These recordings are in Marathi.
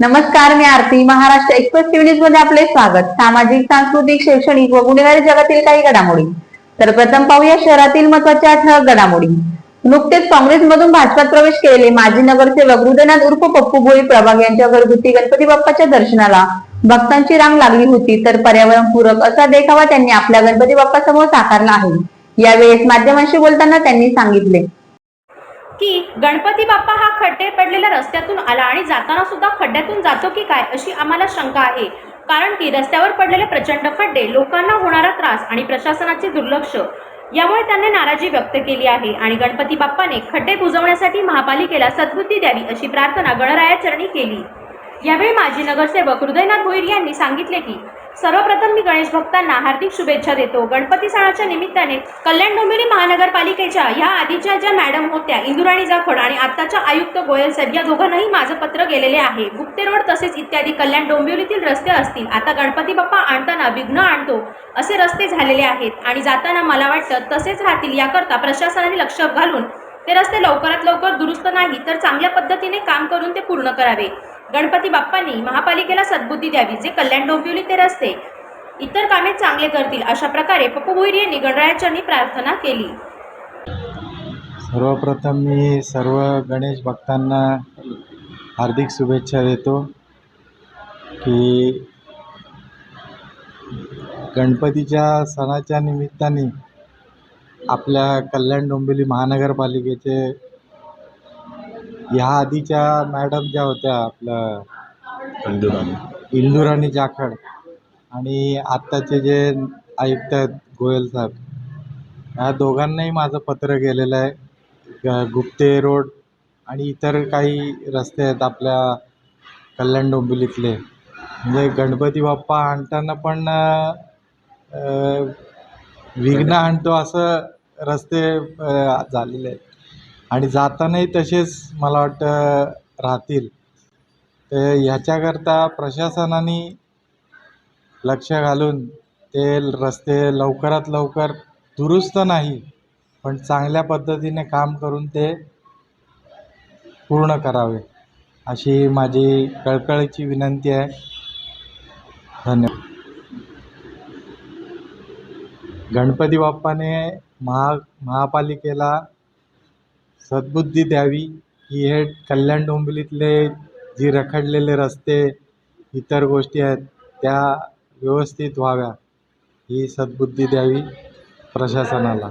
नमस्कार मी आरती. महाराष्ट्र एक्सप्रेस टीव्ही न्यूजमध्ये आपले स्वागत. सामाजिक सांस्कृतिक शैक्षणिक व गुन्हेगारी जगातील काही घडामोडी. तर प्रथम पाहूया शहरातील महत्त्वाच्या ठळक घडामोडी. नुकतेच काँग्रेसमधून भाजपात प्रवेश केलेले माजी नगरसेवक हृदयनाथ उर्फ पप्पू भोई प्रभाग यांच्या घरगुती गणपती बाप्पाच्या दर्शनाला भक्तांची रांग लागली होती. तर पर्यावरणपूरक असा देखावा त्यांनी आपल्या गणपती बाप्पा समोर साकारला आहे. यावेळेस माध्यमांशी बोलताना त्यांनी सांगितले की गणपती बाप्पा हा खड्डे पडलेल्या रस्त्यातून आला आणि जाताना सुद्धा खड्ड्यातून जातो की काय अशी आम्हाला शंका आहे. कारण की रस्त्यावर पडलेले प्रचंड खड्डे लोकांना होणारा त्रास आणि प्रशासनाचे दुर्लक्ष यामुळे त्यांनी नाराजी व्यक्त केली आहे आणि गणपती बाप्पाने खड्डे बुजवण्यासाठी महापालिकेला सद्बुद्धी द्यावी अशी प्रार्थना गणरायाचरणी केली. यावेळी माजी नगरसेवक हृदयनाथ भोईर यांनी सांगितले की सर्वप्रथम मी गणेश भक्तांना हार्दिक शुभेच्छा देतो. गणपती सणाच्या निमित्ताने कल्याण डोंबिवली महानगरपालिकेच्या ह्या आधीच्या ज्या मॅडम होत्या इंदुराणी जाखड आणि आत्ताच्या आयुक्त गोयल साहेब या दोघांनाही माझं पत्र गेलेले आहे. गुप्ते रोड तसेच इत्यादी कल्याण डोंबिवलीतील रस्ते असतील आता गणपती बाप्पा आणताना विघ्न आणतो असे रस्ते झालेले आहेत. आणि जाताना मला वाटतं तसेच राहतील याकरता प्रशासनाने लक्ष घालून ते रस्ते लवकरात लवकर दुरुस्त नाही तर चांगल्या पद्धतीने काम करून ते पूर्ण करावे. गणपती बाप्पांनी महापालिकेला सद्बुद्धी द्यावी जे कल्याण डोंबिवली ते रस्ते इतर कामे चांगले करतील अशा प्रकारे पप्पू भोईर यांनी गणरायाचरणी प्रार्थना केली. सर्वप्रथम मी सर्व गणेश भक्तांना हार्दिक शुभेच्छा देतो की गणपतीच्या सणाच्या निमित्ताने आपल्या कल्याण डोंबिवली महानगरपालिकेचे ह्या आधीच्या मॅडम ज्या होत्या आपलं इंदुराणी. इंदुराणी जाखड आणि आत्ताचे जे आयुक्त आहेत गोयल साहेब ह्या दोघांनाही माझं पत्र गेलेलं आहे. गुप्ते रोड आणि इतर काही रस्ते आहेत आपल्या कल्याण डोंबिवलीतले. म्हणजे गणपती बाप्पा आणताना पण विघ्न आणतो असं रस्ते झालेले आहेत. आणि जातानाही तसेच मला वाटतं राहतील. तर ह्याच्याकरता प्रशासनाने लक्ष घालून ते रस्ते लवकरात लवकर दुरुस्त नाही पण चांगल्या पद्धतीने काम करून ते पूर्ण करावे अशी माझी कळकळीची विनंती आहे. धन्यवाद. गणपती बाप्पाने महा महापालिकेला सद्बुद्धी द्यावी की हे कल्याण डोंबिवलीतले जी रखडलेले रस्ते इतर गोष्टी आहेत त्या व्यवस्थित व्हाव्या. ही सद्बुद्धी द्यावी प्रशासनाला.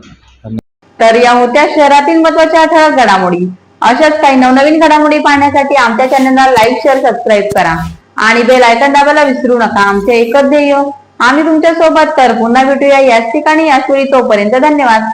तर या होत्या शहरातील महत्त्वाच्या ठळक घडामोडी. अशाच काही नवनवीन घडामोडी पाहण्यासाठी आमच्या चॅनलला लाईक शेअर सबस्क्राईब करा. आणि बेल आयकन दाबायला विसरू नका. आमचे एकच ध्येय आम्ही तुमच्यासोबत तर पुन्हा भेटूया याच ठिकाणी याच वेळी तोपर्यंत धन्यवाद.